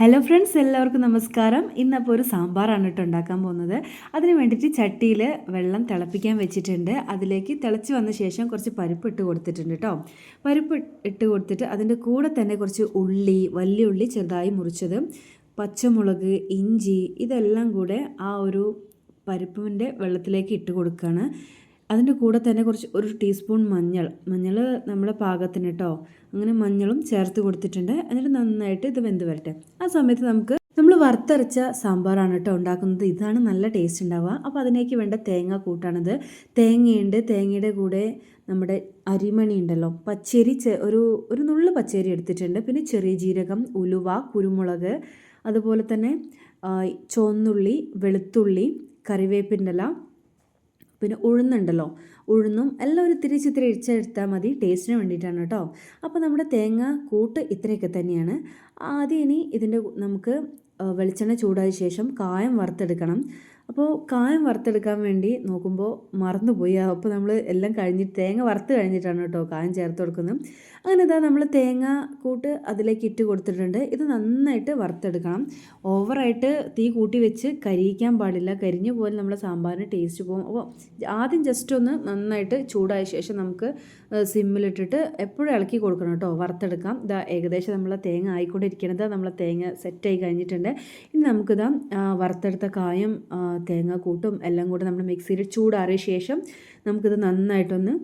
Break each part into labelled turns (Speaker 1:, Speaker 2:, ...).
Speaker 1: Hello friends എല്ലാവർക്കും നമസ്കാരം. ഇന്നപ്പോൾ ഒരു സാമ്പാറാണ് കേട്ടോ ഉണ്ടാക്കാൻ പോകുന്നത്. അതിന് വേണ്ടിയിട്ട് ചട്ടിയിൽ വെള്ളം തിളപ്പിക്കാൻ വെച്ചിട്ടുണ്ട്. അതിലേക്ക് തിളച്ച് വന്ന ശേഷം കുറച്ച് പരിപ്പ് ഇട്ട് കൊടുത്തിട്ടുണ്ട് കേട്ടോ. പരിപ്പ് ഇട്ട് കൊടുത്തിട്ട് അതിന്റെ കൂടെ തന്നെ കുറച്ച് ഉള്ളി വലിയ ഉള്ളി ചെറുതായി മുറിച്ചത് പച്ചമുളക് ഇഞ്ചി ഇതെല്ലാം കൂടെ ആ ഒരു പരിപ്പിന്റെ വെള്ളത്തിലേക്ക് ഇട്ട് കൊടുക്കുകയാണ്. അതിന്റെ കൂടെ തന്നെ കുറച്ച് ഒരു ടീസ്പൂൺ മഞ്ഞൾ മഞ്ഞൾ നമ്മുടെ പാകത്തിന് കേട്ടോ അങ്ങനെ മഞ്ഞളും ചേർത്ത് കൊടുത്തിട്ടുണ്ട്. എന്നിട്ട് നന്നായിട്ട് ഇത് വെന്ത് വരട്ടെ. ആ സമയത്ത് നമുക്ക് നമ്മൾ വറുത്തരച്ച സാമ്പാറാണ് കേട്ടോ ഉണ്ടാക്കുന്നത്. ഇതാണ് നല്ല ടേസ്റ്റ് ഉണ്ടാവുക. അപ്പോൾ അതിനേക്ക് വേണ്ട തേങ്ങ കൂട്ടാണിത്. തേങ്ങയുണ്ട്. തേങ്ങയുടെ കൂടെ നമ്മുടെ അരിമണി ഉണ്ടല്ലോ. പച്ചരി ഒരു ഒരു നുള്ളു പച്ചരി എടുത്തിട്ടുണ്ട്. പിന്നെ ചെറിയ ജീരകം ഉലുവ കുരുമുളക് അതുപോലെ തന്നെ ചുവന്നുള്ളി വെളുത്തുള്ളി കറിവേപ്പിന്റെ ഇല പിന്നെ ഉഴുന്നുണ്ടല്ലോ. ഉഴുന്നും എല്ലാം ഒരു ഇത്തിരി ഇടിച്ചെടുത്താൽ മതി ടേസ്റ്റിന് വേണ്ടിയിട്ടാണ് കേട്ടോ. അപ്പോൾ നമ്മുടെ തേങ്ങ കൂട്ട് ഇത്രയൊക്കെ തന്നെയാണ്. ആദ്യം ഇനി ഇതിന്റെ നമുക്ക് വെളിച്ചെണ്ണ ചൂടായ ശേഷം കായം വറുത്തെടുക്കണം. അപ്പോൾ കായം വറുത്തെടുക്കാൻ വേണ്ടി നോക്കുമ്പോൾ മറന്നുപോയി. അപ്പോൾ നമ്മൾ എല്ലാം കഴിഞ്ഞിട്ട് തേങ്ങ വറുത്ത് കഴിഞ്ഞിട്ടാണ് കേട്ടോ കായം ചേർത്ത് കൊടുക്കുന്നത്. അങ്ങനെ ഇതാ നമ്മൾ തേങ്ങ കൂട്ട് അതിലേക്ക് ഇട്ട് കൊടുത്തിട്ടുണ്ട്. ഇത് നന്നായിട്ട് വറുത്തെടുക്കണം. ഓവറായിട്ട് തീ കൂട്ടി വെച്ച് കരിയിക്കാൻ പാടില്ല. കരിഞ്ഞു പോലെ നമ്മുടെ സാമ്പാറിന് ടേസ്റ്റ് പോകും. അപ്പോൾ ആദ്യം ജസ്റ്റ് ഒന്ന് നന്നായിട്ട് ചൂടായ ശേഷം നമുക്ക് സിമ്മിലിട്ടിട്ട് എപ്പോഴും ഇളക്കി കൊടുക്കണം കേട്ടോ. വറുത്തെടുക്കാം. ഇതാ ഏകദേശം നമ്മളെ തേങ്ങ ആയിക്കൊണ്ടിരിക്കണത് നമ്മളെ തേങ്ങ സെറ്റായി കഴിഞ്ഞിട്ടുണ്ട്. ഇനി നമുക്കിതാ വറുത്തെടുത്ത കായം തേങ്ങാക്കൂട്ടും എല്ലാം കൂടെ നമ്മൾ മിക്സിയിൽ ചൂടാറിയ ശേഷം നമുക്കിത് നന്നായിട്ടൊന്ന്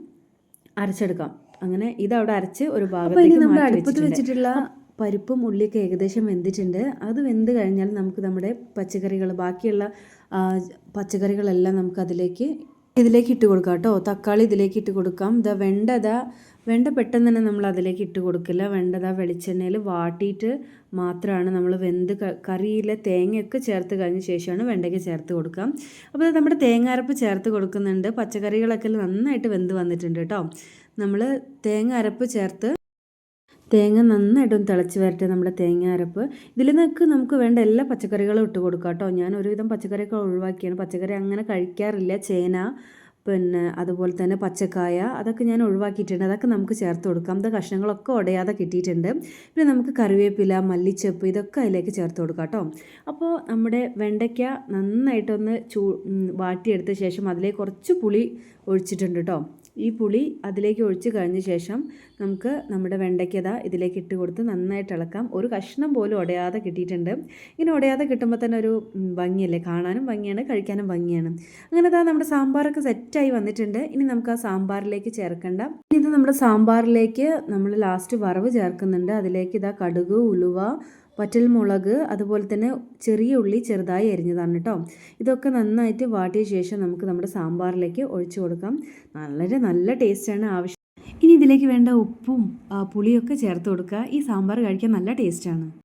Speaker 1: അരച്ചെടുക്കാം. അങ്ങനെ ഇത് അവിടെ അരച്ച് ഒരു ഭാഗത്തേക്ക് അടുപ്പത്ത് വെച്ചിട്ടുള്ള പരിപ്പും ഉള്ളിയൊക്കെ ഏകദേശം വെന്തിട്ടുണ്ട്. അത് വെന്ത് കഴിഞ്ഞാൽ നമുക്ക് നമ്മുടെ പച്ചക്കറികൾ ബാക്കിയുള്ള പച്ചക്കറികളെല്ലാം നമുക്ക് അതിലേക്ക് ഇതിലേക്ക് ഇട്ട് കൊടുക്കാം കേട്ടോ. തക്കാളി ഇതിലേക്ക് ഇട്ട് കൊടുക്കാം. ദ വെണ്ടത വെണ്ട പെട്ടെന്ന് തന്നെ നമ്മൾ അതിലേക്ക് ഇട്ട് കൊടുക്കില്ല. വെണ്ടത വെളിച്ചെണ്ണയിൽ വാട്ടിയിട്ട് മാത്രമാണ് നമ്മൾ വെന്ത് കറിയിലെ തേങ്ങയൊക്കെ ചേർത്ത് കഴിഞ്ഞ ശേഷമാണ് വെണ്ടയ്ക്ക് ചേർത്ത് കൊടുക്കാം. അപ്പോൾ നമ്മുടെ തേങ്ങ ചേർത്ത് കൊടുക്കുന്നുണ്ട്. പച്ചക്കറികളൊക്കെ നന്നായിട്ട് വെന്ത് വന്നിട്ടുണ്ട് കേട്ടോ. നമ്മൾ തേങ്ങ അരപ്പ് ചേർത്ത് തേങ്ങ നന്നായിട്ടൊന്ന് തിളച്ച് വരട്ടെ നമ്മുടെ തേങ്ങ അരപ്പ്. ഇതിൽ നിന്നൊക്കെ നമുക്ക് വേണ്ട എല്ലാ പച്ചക്കറികളും ഇട്ട് കൊടുക്കാം കേട്ടോ. ഞാൻ ഒരുവിധം പച്ചക്കറിയൊക്കെ ഒഴിവാക്കിയാണ്. പച്ചക്കറി അങ്ങനെ കഴിക്കാറില്ല. ചേന പിന്നെ അതുപോലെ തന്നെ പച്ചക്കായ അതൊക്കെ ഞാൻ ഒഴിവാക്കിയിട്ടുണ്ട്. അതൊക്കെ നമുക്ക് ചേർത്ത് കൊടുക്കാം. അത് കഷ്ണങ്ങളൊക്കെ ഉടയാതെ കിട്ടിയിട്ടുണ്ട്. പിന്നെ നമുക്ക് കറിവേപ്പില മല്ലിച്ചപ്പ് ഇതൊക്കെ അതിലേക്ക് ചേർത്ത് കൊടുക്കാം കേട്ടോ. അപ്പോൾ നമ്മുടെ വെണ്ടയ്ക്ക നന്നായിട്ടൊന്ന് ചൂ വാട്ടിയെടുത്ത ശേഷം അതിലേക്ക് കുറച്ച് പുളി ഒഴിച്ചിട്ടുണ്ട് കേട്ടോ. ഈ പുളി അതിലേക്ക് ഒഴിച്ച് കഴിഞ്ഞ ശേഷം നമുക്ക് നമ്മുടെ വെണ്ടയ്ക്കത ഇതിലേക്ക് ഇട്ട് കൊടുത്ത് നന്നായിട്ട് ഇളക്കാം. ഒരു കഷ്ണം പോലും ഉടയാതെ കിട്ടിയിട്ടുണ്ട്. ഇങ്ങനെ ഉടയാതെ കിട്ടുമ്പോൾ തന്നെ ഒരു ഭംഗിയല്ലേ? കാണാനും ഭംഗിയാണ് കഴിക്കാനും ഭംഗിയാണ്. അങ്ങനെ ഇതാ നമ്മുടെ സാമ്പാറൊക്കെ സെറ്റായി വന്നിട്ടുണ്ട്. ഇനി നമുക്ക് ആ സാമ്പാറിലേക്ക് ചേർക്കേണ്ട. ഇനി ഇത് നമ്മുടെ സാമ്പാറിലേക്ക് നമ്മൾ ലാസ്റ്റ് വറവ് ചേർക്കുന്നുണ്ട്. അതിലേക്ക് ഇതാ കടുക് ഉലുവ മുളക് അതുപോലെ തന്നെ ചെറിയ ഉള്ളി ചെറുതായി അരിഞ്ഞതാണ് കേട്ടോ. ഇതൊക്കെ നന്നായിട്ട് വാട്ടിയ ശേഷം നമുക്ക് നമ്മുടെ സാമ്പാറിലേക്ക് ഒഴിച്ചു കൊടുക്കാം. വളരെ നല്ല ടേസ്റ്റാണ് ആവശ്യം. ഇനി ഇതിലേക്ക് വേണ്ട ഉപ്പും പുളിയൊക്കെ ചേർത്ത് കൊടുക്കുക. ഈ സാമ്പാർ കഴിക്കാൻ നല്ല ടേസ്റ്റാണ്.